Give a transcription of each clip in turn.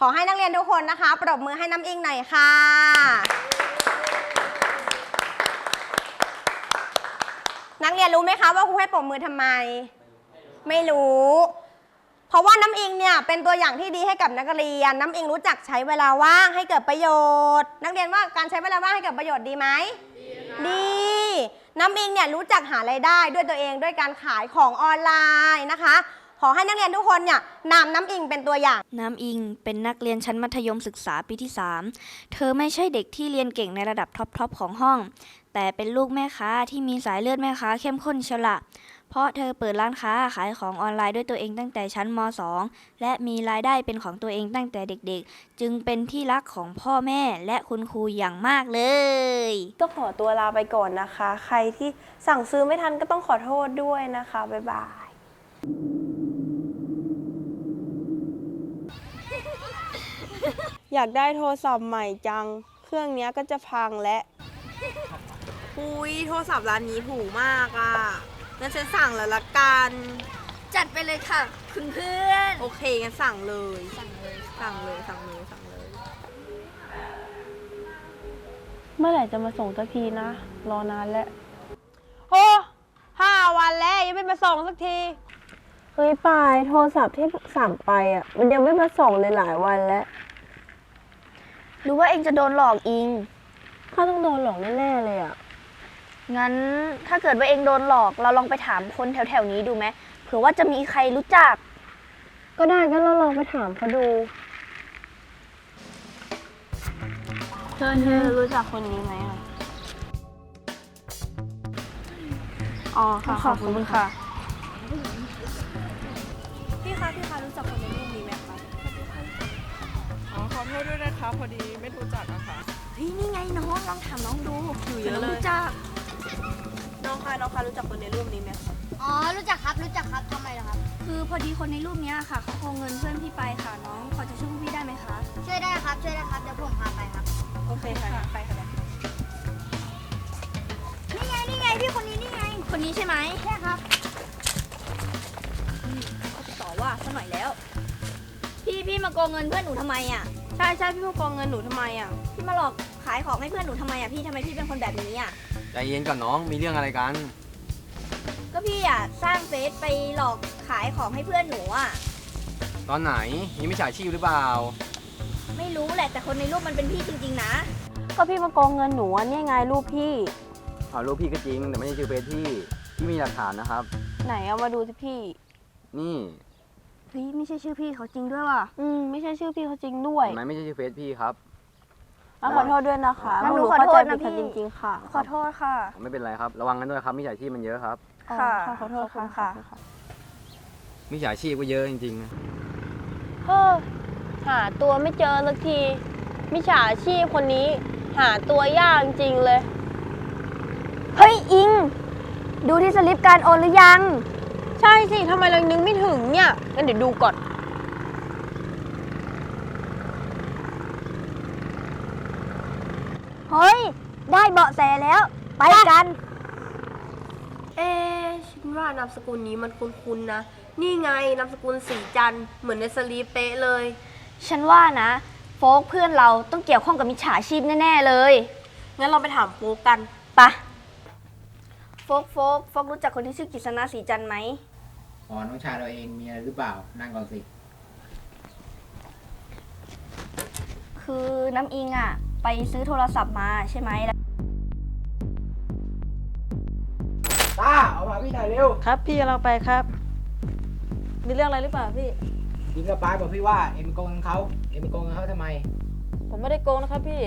ขอให้นักเรียนทุกคนนะคะ ปรบมือให้น้ำอิงหน่อยค่ะ นักเรียนรู้ไหมคะว่าครูให้ปรบมือทำไม ไม่รู้ เพราะว่าน้ำอิงเนี่ยเป็นตัวอย่างที่ดีให้กับนักเรียน น้ำอิงรู้จักใช้เวลาว่างให้เกิดประโยชน์ นักเรียนว่าการใช้เวลาว่างให้เกิดประโยชน์ดีไหม ดี น้ำอิงเนี่ยรู้จักหารายได้ด้วยตัวเองด้วยการขายของออนไลน์นะคะข อให้นักเรียนทุกคนเนี่ยนำน้ำอิงเป็นตัวอย่าง น้ำอิงเป็นนักเรียนชั้นมัธยมศึกษาปีที่ 3 เธอไม่ใช่เด็กที่เรียนเก่งในระดับท็อปๆของห้อง แต่เป็นลูกแม่ค้าที่มีสายเลือดแม่ค้าเข้มข้นเชยวละ เพราะเธอเปิดร้านค้าขายของออนไลน์ด้วยตัวเองตั้งแต่ชั้นม .2 และมีรายได้เป็นของตัวเองตั้งแต่เด็กๆ จึงเป็นที่รักของพ่อแม่และคุณครูอย่างมากเลย ก็ขอตัวลาไปก่อนนะคะ ใครที่สั่งซื้อไม่ทันก็ต้องขอโทษด้วยนะคะบ๊ายบาย อยากได้โทรศัพท์ใหม่จัง เครื่องเนี้ยก็จะพังและอุ้ยโทรศัพท์ร้านนี้ถูกมากอะ่ะงั้นฉันสั่งแล้วละกัน จัดไปเลยค่ะ คุณเพื่อน โอเคงั้นสั่งเลย สั่งเลยสั่งเลยสั่งเลยสั่งเลย เมื่อไหร่จะมาส่งสักทีนะ รอนานแล้วโอ้ห้าวันแล้วยังไม่มาส่งสักที เฮ้ยปายโทรศัพท์ที่สั่งไปอะ มันยังไม่มาส่งเลยหลายวันแล้ว หรือว่าเองจะโดนหลอกอิง ข้าต้องโดนหลอกแน่ๆเลยอะ งั้นถ้าเกิดว่าเองโดนหลอก เราลองไปถามคนแถวๆนี้ดูไหมเผื่อว่าจะมีใครรู้จัก ก็ได้ก็เราลองไปถามเขาดู เธอเธอรู้จักคนนี้ไหมอะอ๋อค่ะขอบคุณค่ะ พี่คะ พี่คะรู้จักคนใน ทษด้วยนะคะพอดีไม่รู้จักอะค่ะ เฮ้ยนี่ไงน้องลองถามน้องดูอยู่เยอะเลยรู้จักน้องคะน้องคะรู้จักคนในรูปนี้ไหมคะอ๋อ รู้จักครับ รู้จักครับ ทำไมล่ะครับ คือพอดีคนในรูปเนี้ยค่ะเขาโกงเงินเพื่อนพี่ไปค่ะน้องพอจะช่วยพี่ได้ไหมคะช่วยได้ครับ ช่วยได้ครับ เดี๋ยวผมพาไปครับ โอเคค่ะไปค่ะนี่ไง นี่ไง พี่คนนี้นี่ไง คนนี้ใช่ไหมใช่ครับเขาติดต่อว่าซะหน่อยแล้ว พี่พี่มาโกงเงินเพื่อนหนูทำไมอะ ใช่ใช่พี่มาโกงเงินหนูทำไมอะ พี่มาหลอกขายของให้เพื่อนหนูทำไมอะพี่ทำไมพี่เป็นคนแบบนี้อะ ใจเย็นก่อนน้องมีเรื่องอะไรกัน ก็พี่อะสร้างเฟซไปหลอกขายของให้เพื่อนหนูอะ ตอนไหนมีมิจฉาชีพหรือเปล่า ไม่รู้แหละแต่คนในรูปมันเป็นพี่จริง ๆ นะ ก็พี่มาโกงเงินหนูอะเนี่ยไงรูปพี่เอารูปพี่ก็จริงแต่ไม่ใช่ชื่อเฟซพี่พี่มีหลักฐานนะครับ ไหนเอามาดูสิพี่ นี่เฮ้ยไม่ใช่ชื่อพี่เขาจริงด้วยว่ะ อืมไม่ใช่ชื่อพี่เขาจริงด้วยเห็นไหมไม่ใช่ชื่อเฟซพี่ครับอะขอโทษด้วยนะคะงั้นหนูพวกขอโทษนะเข้าใจผิดพี่กันจริงๆค่ะขอโทษค่ะ ไม่เป็นไรครับ ระวังกันด้วยครับมิจฉาชีพมันเยอะครับอ๋อค่ะ ขอโทษขอบคุณค่ะค่ะมิจฉาชีพก็เยอะจริงๆเฮ้อหาตัวไม่เจอสักทีมิจฉาชีพคนนี้ หาตัวยากจริงๆเลย เฮ้ยอิง ดูที่สลิปการโอนหรือยัง ใช่สิทำไมเรานึกไม่ถึงเนี่ยงั้นเดี๋ยวดูก่อน เฮ้ย ได้เบาะแสแล้ว ไปกัน เอ๊ะฉันว่านามสกุลนี้มันคุ้นๆนะ นี่ไงนามสกุลสีจันทร์เหมือนในสลีปเป๊ะเลย ฉันว่านะ โฟกเพื่อนเราต้องเกี่ยวข้องกับมิจฉาชีพแน่ ๆ เลยงั้นเราไปถามโฟกกัน ไปะ โฟกโฟกโฟกรู้จักคนที่ชื่อกิษณาสีจันทร์ไหม อ๋อน้องชายเราเองมีอะไรหรือเปล่า นั่งก่อนสิ คือน้ำอิงอะไปซื้อโทรศัพท์มาใช่ไหมแล้วต้าเอามาพี่ถ่ายเร็วครับ พี่กำลังไปครับ มีเรื่องอะไรหรือเปล่าพี่ ยิงกับปายบอกพี่ว่าเอ็มโกงเขาเอ็มโกงเขาทำไม ผมไม่ได้โกงนะครับพี่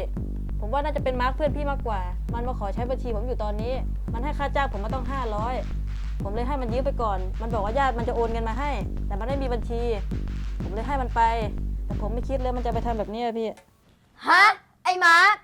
ผมว่าน่าจะเป็นมาร์คเพื่อนพี่มากกว่า มันมาขอใช้บัญชีผมอยู่ตอนนี้ มันให้ค่าจ้างผมมาต้อง 500 ผมเลยให้มันยืมไปก่อน มันบอกว่าญาติมันจะโอนเงินมาให้ แต่มันไม่มีบัญชี ผมเลยให้มันไป แต่ผมไม่คิดเลยมันจะไปทำแบบนี้อะพี่ ฮะ ไอ้มาร์ค